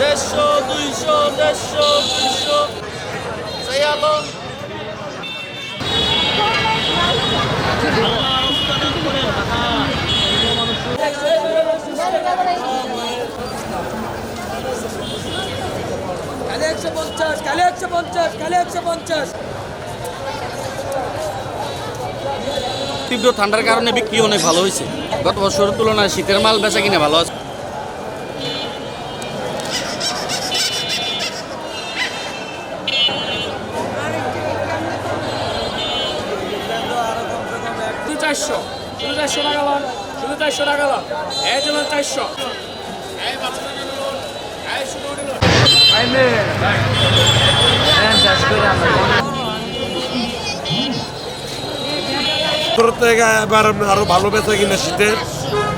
দেড়শো দুইশো দেড়শো দুইশো। সাইয়ালো কালে একশো পঞ্চাশ কালে একশো পঞ্চাশ কালে একশো পঞ্চাশ। তীব্র ঠান্ডার কারণে বিক্রি অনেক ভালো হয়েছে। গত বছরের তুলনায় শীতের মাল বেচা কিনে ভালো আছে শুধু চারশো, শুধু চারশো টাকা লাভ শুধু চারশো টাকা লাভ এই জন্য চারশো এবার আরও ভালো বেচা কিনা শীতে,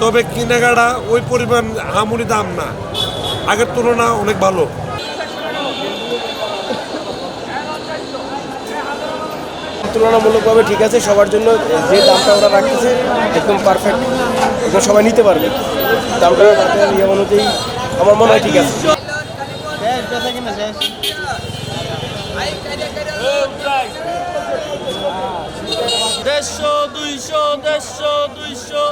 তবে কেনাকাটা ওই পরিমাণ আমুনি দাম না। আগের তুলনা অনেক ভালো। তুলনামূলকভাবে ঠিক আছে সবার জন্য যে দামটা ওরা রাখতেছে একদম পারফেক্ট একদম সবাই নিতে পারবে। দামটা ইয়ে অনুযায়ী আমার মনে হয় ঠিক আছে। দেড়শো দুইশো দেড়শো দুইশো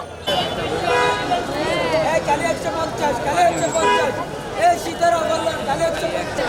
কালে একশো পঞ্চাশ কালে একশো পঞ্চাশ। এই শীতের অবল্লান কালে একশো পঞ্চাশ।